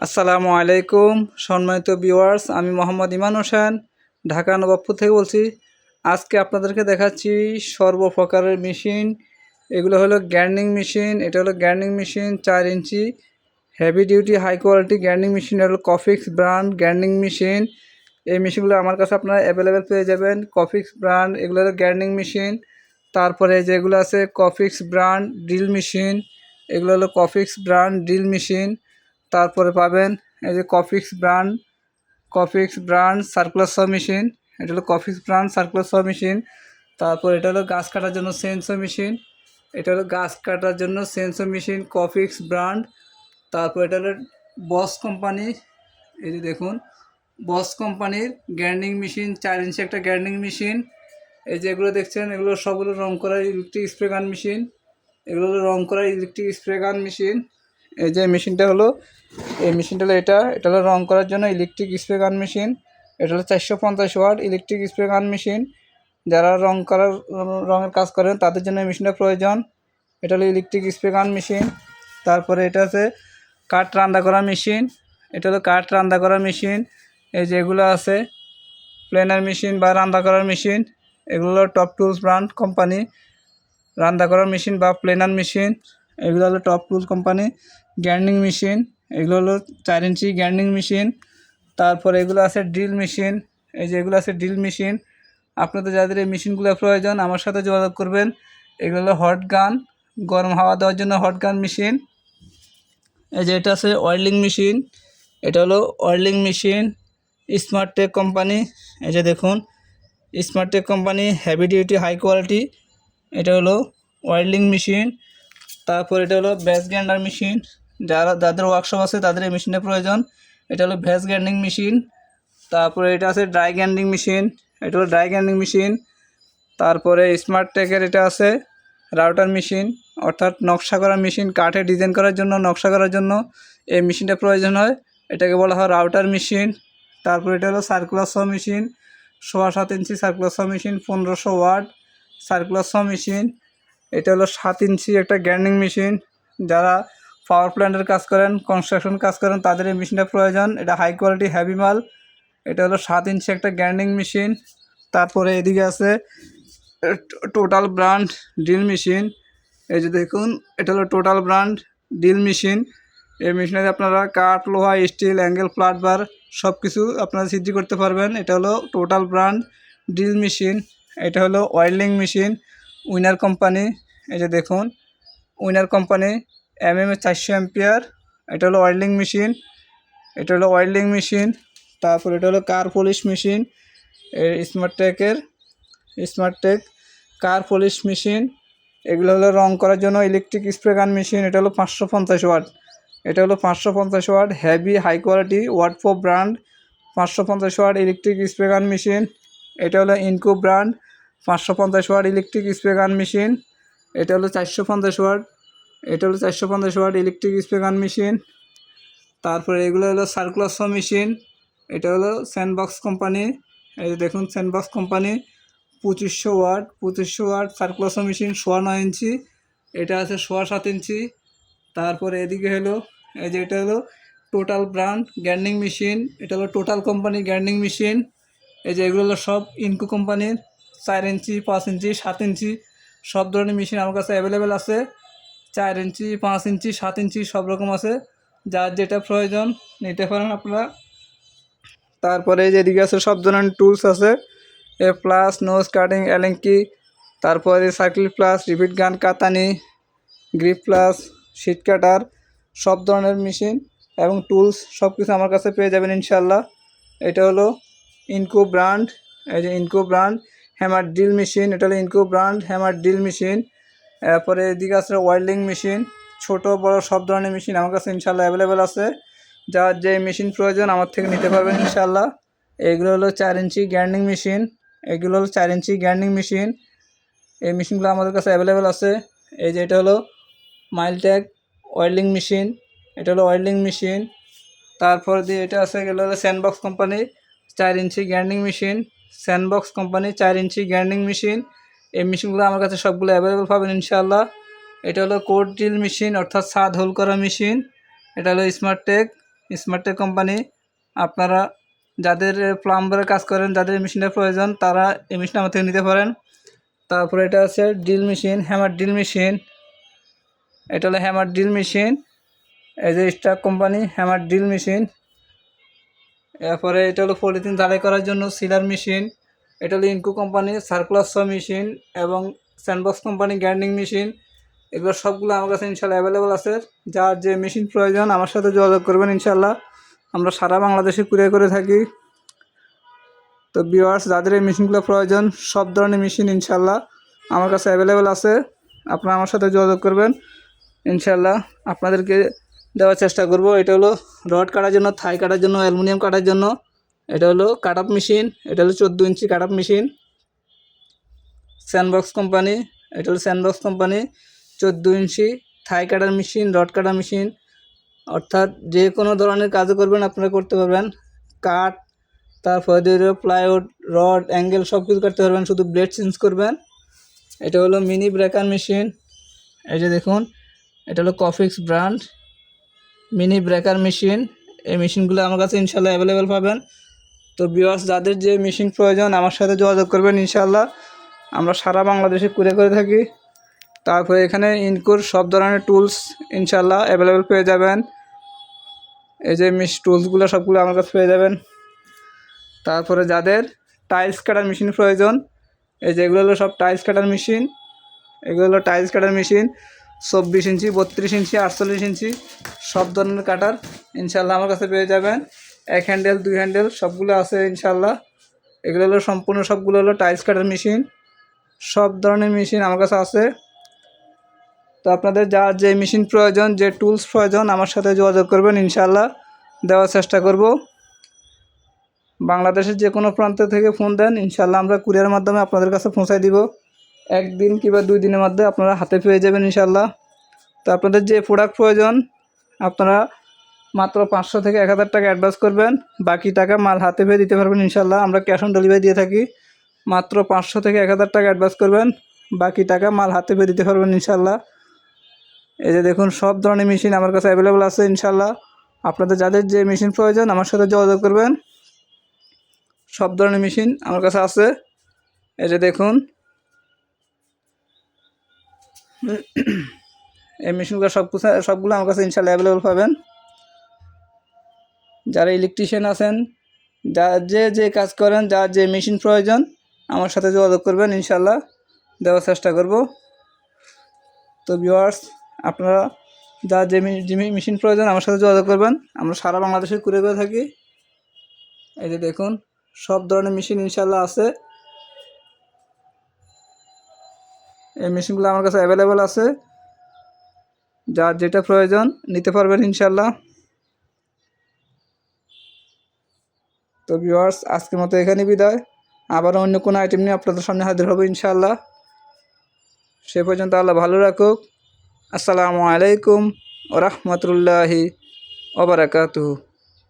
আসসালামু আলাইকুম, সম্মানিত ভিউয়ার্স, আমি মোহাম্মদ ইমান হোসেন, ঢাকা নবাবপুর থেকে বলছি, আজকে আপনাদেরকে দেখাচ্ছি সর্বপ্রকারের মেশিন। এগুলো হলো গ্যান্ডিং মেশিন, এটা হলো গ্যান্ডিং মেশিন, চার ইঞ্চি heavy duty high quality grinding machine, এটা হলো কফিক্স ব্র্যান্ড গ্যান্ডিং মেশিন। এই মেশিনগুলো আমার কাছে আপনারা অ্যাভেলেবেল পেয়ে যাবেন কফিক্স ব্র্যান্ড এগুলো হলো গ্যান্ডিং মেশিন। তারপরে যেগুলো আছে কফিক্স ব্র্যান্ড ড্রিল মেশিন এগুলো হলো কফিক্স ব্র্যান্ড ড্রিল মেশিন তারপরে পাবেন এই যে কফিক্স brand কফিক্স brand circular saw machine এটা হলো কফিক্স ব্র্যান্ড সার্কুলার সব মেশিন তারপর এটা হলো গাছ কাটার জন্য সেন্সর মেশিন এটা হলো গাছ কাটার জন্য সেন্সর মেশিন কফিক্স ব্র্যান্ড তারপর এটা হলো বস কোম্পানি এই যে দেখুন বস কোম্পানির গ্যান্ডিং মেশিন চার ইঞ্চি একটা গ্যান্ডিং মেশিন এই যে এগুলো দেখছেন, এগুলো সবগুলো রং করা ইলেকট্রিক স্প্রে গান মেশিন এগুলো রং করা ইলেকট্রিক স্প্রে গান মেশিন এই যে মেশিনটা হলো, এই মেশিনটা হলো এটা। এটা হলো রং করার জন্য ইলেকট্রিক স্প্রে গান মেশিন এটা হলো চারশো পঞ্চাশ watt electric spray gun machine যারা রং করার, রঙের কাজ করেন, তাদের জন্য এই মেশিনটা প্রয়োজন। এটা হলো ইলেকট্রিক স্প্রে গান মেশিন তারপরে এটা আছে কাঠ রান্না করা মেশিন এটা হলো কাঠ রান্না করা মেশিন এই যেগুলো আছে প্লেনার মেশিন বা রান্না করার মেশিন এগুলো হলো টপ টুলস ব্র্যান্ড কোম্পানি রান্না করার মেশিন বা প্লেনার মেশিন এগুলো হলো top tools company grinding machine, এগুলো হলো চার ইঞ্চি গ্যান্ডিং মেশিন, তারপর এগুলো আছে ড্রিল মেশিন, এই যে এগুলো আছে ড্রিল মেশিন। আপনাদের যাদের এই মেশিনগুলো প্রয়োজন, আমার সাথে যোগাযোগ করবেন। এগুলো হলো হট গান, গরম হাওয়া দেওয়ার জন্য হট গান মেশিন। এই যে এটা আছে অয়েলিং মেশিন, এটা হলো oiling machine, smart tech company. এই যে দেখুন, smart tech company, heavy duty, high quality. এটা হলো ওয়েল্ডিং মেশিন, তারপর এটা হলো ব্যাস গ্রাইন্ডার মেশিন। যারা, যাদের ওয়ার্কশপ আছে, তাদের এই মেশিনের প্রয়োজন। এটা হলো ভ্যাস গ্রাইন্ডিং মেশিন তারপরে এটা আছে ড্রাই গ্রাইন্ডিং মেশিন এটা হলো ড্রাই গ্রাইন্ডিং মেশিন তারপরে স্মার্ট টেকের এটা আছে রাউটার মেশিন অর্থাৎ নকশা করা মেশিন কাঠে ডিজাইন করার জন্য, নকশা করার জন্য এই মেশিনটা প্রয়োজন হয়। এটাকে বলা হয় রাউটার মেশিন তারপরে এটা হলো সার্কুলার স মেশিন সোয়া সাত ইঞ্চি সার্কুলার স মেশিন পনেরোশো ওয়াট সার্কুলার স মেশিন এটা হলো সাত ইঞ্চি একটা গ্যান্ডিং মেশিন যারা পাওয়ার প্ল্যান্টের কাজ করেন কনস্ট্রাকশন কাজ করেন, তাদের এই মেশিনটা প্রয়োজন। এটা হাই কোয়ালিটি হ্যাভি মাল। এটা হলো সাত ইঞ্চি একটা গ্যান্ডিং মেশিন তারপরে এদিকে আছে টোটাল ব্র্যান্ড ড্রিল মেশিন এই যে দেখুন, এটা হলো টোটাল ব্র্যান্ড ড্রিল মেশিন এই মেশিনে আপনারা কাঠ, লোহা স্টিল অ্যাঙ্গেল ফ্ল্যাট বার সব কিছু আপনারা সিদ্ধি করতে পারবেন। এটা হলো টোটাল ব্র্যান্ড ড্রিল মেশিন এটা হলো ওয়েল্ডিং মেশিন উইনার কোম্পানি এই যে দেখুন winner company M M A চারশো অ্যাম্পিয়ার, এটা হলো ওয়েল্ডিং মেশিন, এটা হলো ওয়েল্ডিং মেশিন, তারপর এটা হলো car polish machine smart টেকের, smart tech, car polish machine, এগুলো হলো রং করার জন্য ইলেকট্রিক স্প্রে গান মেশিন, এটা হলো পাঁচশো পঞ্চাশ ওয়াট, এটা হলো পাঁচশো পঞ্চাশ watt, heavy high quality, watt four brand, পাঁচশো পঞ্চাশ watt electric spray gun machine, এটা হলো ইনকো ব্র্যান্ড, পাঁচশো পঞ্চাশ watt electric spray gun machine, এটা হলো চারশো পঞ্চাশ ওয়াট এটা হলো চারশো পঞ্চাশ watt electric spray gun machine তারপরে এগুলো হলো সার্কুলার সো মেশিন এটা হলো স্যান্ডবক্স কোম্পানি এই দেখুন স্যান্ডবক্স কোম্পানি পঁচিশশো ওয়াট পঁচিশশো ওয়াট সার্কুলার সো মেশিন সোয়া নয় ইঞ্চি, এটা আছে সোয়া সাত ইঞ্চি, তারপরে এদিকে হলো, এই যে এটা হলো টোটাল ব্র্যান্ড গ্যান্ডিং মেশিন এটা হলো টোটাল কোম্পানি গ্যান্ডিং মেশিন এই যে এগুলো হলো সব ইনকো কোম্পানির চার ইঞ্চি, পাঁচ ইঞ্চি, সাত ইঞ্চি, সব ধরনের মেশিন আমার কাছে অ্যাভেলেবেল আছে। চার ইঞ্চি, পাঁচ ইঞ্চি, সাত ইঞ্চি সব রকম আছে। যার যেটা প্রয়োজন নিতে পারেন আপনারা। তারপরে এই যে এদিকে আছে সব ধরনের টুলস আছে। এ প্লাস নোজ কাটিং এলেঙ্কি তারপরে সার্কেল প্লাস রিপিট গান কাতানি গ্রিপ প্লাস শিট কাটার সব ধরনের মেশিন এবং টুলস সব কিছু আমার কাছে পেয়ে যাবেন ইনশাল্লাহ এটা হলো ইনকো ব্র্যান্ড এই যে Ingco brand hammer drill machine এটা হলো Ingco brand hammer drill machine এরপরে এদিকে আছে ওয়েল্ডিং মেশিন, ছোট, বড়, সব ধরনের মেশিন আমার কাছে ইনশাল্লাহ অ্যাভেলেবেল আছে। যার যে মেশিন প্রয়োজন আমার থেকে নিতে পারবেন ইনশাল্লাহ এগুলো হলো চার ইঞ্চি গ্যান্ডিং মেশিন, এগুলো হলো চার ইঞ্চি গ্যান্ডিং মেশিন। এই মেশিনগুলো আমাদের কাছে অ্যাভেলেবেল আছে। এই যে এটা হলো মাইলট্যাগ ওয়েল্ডিং মেশিন, এটা হলো ওয়েল্ডিং মেশিন। তারপর দিয়ে এটা আছে, এগুলো হলো স্যান্ডবক্স কোম্পানি চার inch grinding machine sandbox company চার ইঞ্চি গ্যান্ডিং মেশিন। এই মেশিনগুলো আমার কাছে সবগুলো অ্যাভেলেবেল পাবেন ইনশাআল্লাহ। এটা হলো কোড ড্রিল মেশিন, অর্থাৎ সাদ হোল করা মেশিন। এটা হলো স্মার্ট টেক স্মার্টেক কোম্পানি। আপনারা যাদের প্লাম্বারের কাজ করেন, যাদের মেশিনের প্রয়োজন, তারা এই মেশিন আমার থেকে নিতে পারেন। তারপরে এটা আছে drill machine, hammer drill machine. এটা হলো হ্যামার ড্রিল মেশিন। এই যে স্টাক কোম্পানি, হ্যামার ড্রিল মেশিন। এরপরে এটা হলো পলিথিন ঢালাই করার জন্য সিলার মেশিন। এটা হলো Ingco company, circular saw machine এবং স্যান্ডবক্স কোম্পানি, গ্যান্ডিং মেশিন, এগুলো সবগুলো আমার কাছে ইনশাল্লাহ অ্যাভেলেবল আছে। যার যে মেশিন প্রয়োজন, আমার সাথে যোগাযোগ করবেন ইনশাল্লাহ। আমরা সারা বাংলাদেশে কুরিয়ার করে থাকি। তো বিওয়ার্স যাদের এই মেশিনগুলো প্রয়োজন, সব ধরনের মেশিন ইনশাল্লাহ আমার কাছে অ্যাভেলেবেল আছে। আপনারা আমার সাথে যোগাযোগ করবেন। ইনশাল্লাহ আপনাদেরকে দেওয়ার চেষ্টা করব। এটা হলো রড কাটার জন্য, থাই কাটার জন্য, অ্যালুমিনিয়াম কাটার জন্য। এটা হলো কাট আপ মেশিন, এটা হলো চোদ্দ ইঞ্চি cut up machine. Sandbox company, এটা হলো স্যান্ডবক্স কোম্পানি। চোদ্দ ইঞ্চি থাই cutter machine, rod cutter machine. অর্থাৎ যে কোনো ধরনের কাজও করবেন আপনারা করতে পারবেন। কাঠ তারপরে দিয়ে প্লাইউড, রড, অ্যাঙ্গেল সব কিছু করতে পারবেন, শুধু ব্লেড চেঞ্জ করবেন। এটা হলো মিনি ব্রেকার মেশিন। এই যে দেখুন, এটা হলো কফিক্স ব্র্যান্ড। মিনি ব্রেকার মেশিন, এই মেশিনগুলো আমার কাছে ইনশাল্লাহ অ্যাভেলেবেল পাবেন। তো বিওয়ার্স যাদের যে মেশিন প্রয়োজন, আমার সাথে যোগাযোগ করবেন ইনশাল্লাহ আমরা সারা বাংলাদেশে কুড়ে করে থাকি। তারপরে এখানে ইনকোর সব ধরনের টুলস ইনশাল্লাহ অ্যাভেলেবেল পেয়ে যাবেন। এই যে মিস টুলসগুলো সবগুলো আমার কাছে পেয়ে যাবেন। তারপরে যাদের টাইলস কাটার মেশিন প্রয়োজন, এই যে এগুলো হলো সব টাইলস কাটার মেশিন এগুলো হলো টাইলস কাটার মেশিন চব্বিশ ইঞ্চি, বত্রিশ ইঞ্চি, আটচল্লিশ ইঞ্চি, সব ধরনের কাটার ইনশাল্লাহ আমার কাছে পেয়ে যাবেন। এক হ্যান্ডেল দুই হ্যান্ডেল সবগুলো আছে ইনশাল্লাহ এগুলো হলো সম্পূর্ণ সবগুলো হলো টাইলস কাটার মেশিন সব ধরনের মেশিন আমার কাছে আছে। তো আপনাদের যার যে মেশিন প্রয়োজন, যে টুলস প্রয়োজন, আমার সাথে যোগাযোগ করবেন ইনশাল্লাহ দেওয়ার চেষ্টা করব। বাংলাদেশের যে কোনো প্রান্ত থেকে ফোন দেন ইনশাল্লাহ আমরা কুরিয়ার মাধ্যমে আপনাদের কাছে পৌঁছায় দিব। একদিন কিংবা দুই দিনের মধ্যে আপনারা হাতে পেয়ে যাবেন ইনশাল্লাহ তো আপনাদের যে প্রোডাক্ট প্রয়োজন, আপনারা মাত্র পাঁচশো থেকে এক হাজার টাকা অ্যাডভান্স করবেন। বাকি টাকা মাল হাতে পেয়ে দিতে পারবেন ইনশাল্লাহ আমরা ক্যাশ অন ডেলিভারি দিয়ে থাকি। মাত্র পাঁচশো থেকে এক হাজার টাকা অ্যাডভান্স করবেন। বাকি টাকা মাল হাতে পেয়ে দিতে পারবেন ইনশাল্লাহ এই যে দেখুন, সব ধরনের মেশিন আমার কাছে অ্যাভেলেবল আছে ইনশাল্লাহ আপনাদের যাদের যে মেশিন প্রয়োজন, আমার সাথে যোগাযোগ করবেন। সব ধরনের মেশিন আমার কাছে আছে। এই যে দেখুন। এই মেশিনগুলো সব সবগুলো আমার কাছে ইনশাল্লাহ অ্যাভেলেবল পাবেন। যারা ইলেকট্রিশিয়ান আছেন, যা যে যে কাজ করেন, যার যে মেশিন প্রয়োজন, আমার সাথে যোগাযোগ করবেন ইনশাল্লাহ দেওয়ার চেষ্টা করব। তো ভিউয়ার্স আপনারা যা যে মেশিন প্রয়োজন, আমার সাথে যোগাযোগ করবেন। আমরা সারা বাংলাদেশে ঘুরে করে থাকি। এই যে দেখুন, সব ধরনের মেশিন ইনশাল্লাহ আছে। এই মেশিনগুলো আমার কাছে অ্যাভেলেবেল আছে। যার যেটা প্রয়োজন, নিতে পারবেন ইনশাল্লাহ তো ভিউয়ার্স, আজকের মতো এখানে বিদায়। আবার অন্য কোনো আইটেম নিয়ে আপনাদের সামনে হাজির হব ইনশাল্লাহ সে পর্যন্ত আল্লাহ ভালো রাখুক। আসসালামু আলাইকুম রহমতুল্লাহি ওবরাকাতুহু।